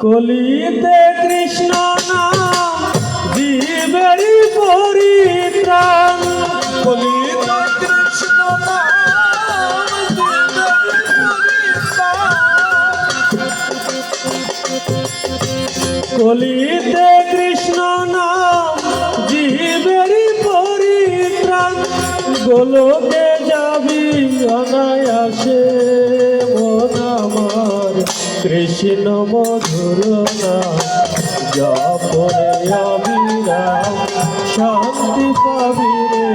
কলিতে কৃষ্ণ নাম, জীবেরি পরিত্রাণ। কলিতে কৃষ্ণ নাম, জীবেরি কলিতে কৃষ্ণ নাম, জীবেরি পরিত্রাণ। গোলকে যাবি অনায়াসে। কৃষ্ণ মধুর জপরে অবিরাম শান্তি পাবি রে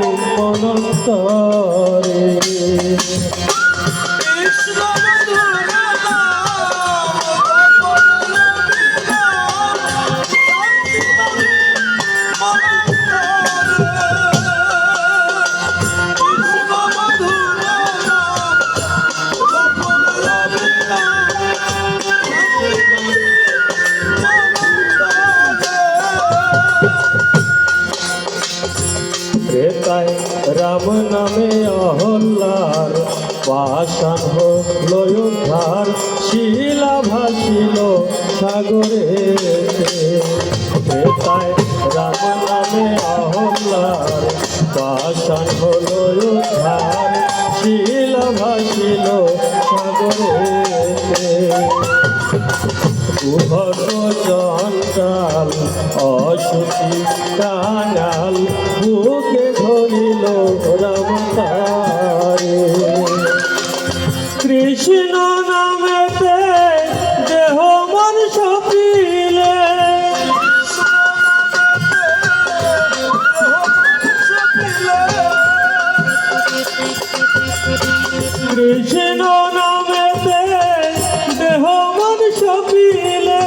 ত্রেতায় রাম নামে অহল্লার পাষাণ হল উদ্ধার শিলা ভাসিল সাগরে। ত্রেতায় রাম নামে অহল্লার পাষাণ হল উদ্ধার শিলা ভাসিল সাগরে। উভর চঞ্চাল অসুখী কাঙাল বুকে ধরিল রামতারে কৃষ্ণ নামেতে দেহ মন সপিলে। কৃষ্ণ নামেতে দেহ মন সপিলে।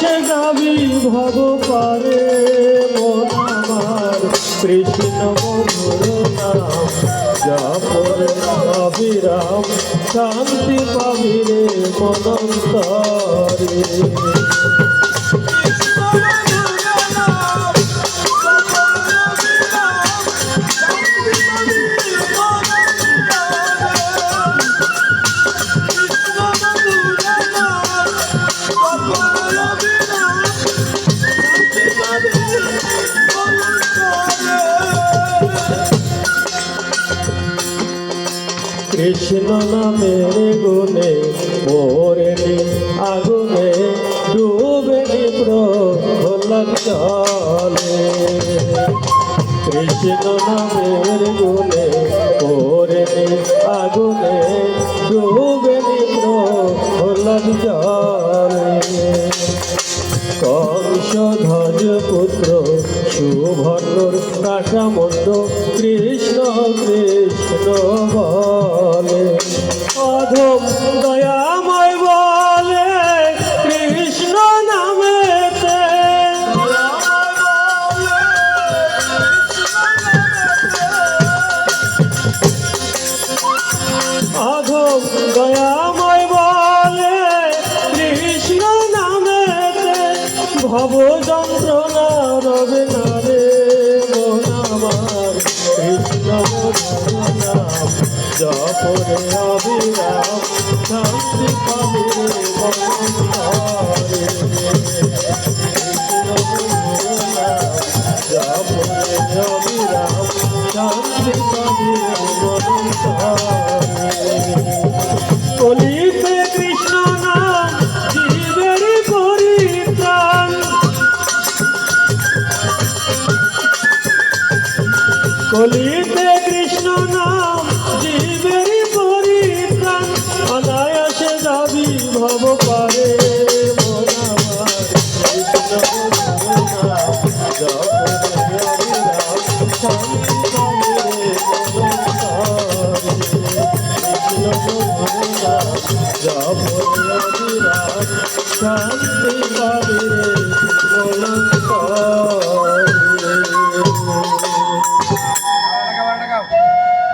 অনায়াসে গাবি ভব পারে আমার কৃষ্ণ মধুর শান্তি পাবি রে মনন্তরে। কৃষ্ণ নামের গুণে মোরেনি আগুনে ডুবেনি প্রহ্লাদ জলে। কৃষ্ণ নামের গুণে মোরেনি আগুনে ডুবেনি প্রহ্লাদ জলে। কংসধ্বজ পুত্র সুভদ্র কাঠামণ্ড কৃষ্ণ কৃষ্ণ রবে না রে মন আমার? কৃষ্ণ নাম জপরে অবিরাম শান্তি পাবে মন। কলিতে কৃষ্ণ নাম জীবের পরিত্রাণ অনায়াসে দাবি ভব পারে শান্তি পাবে রে মন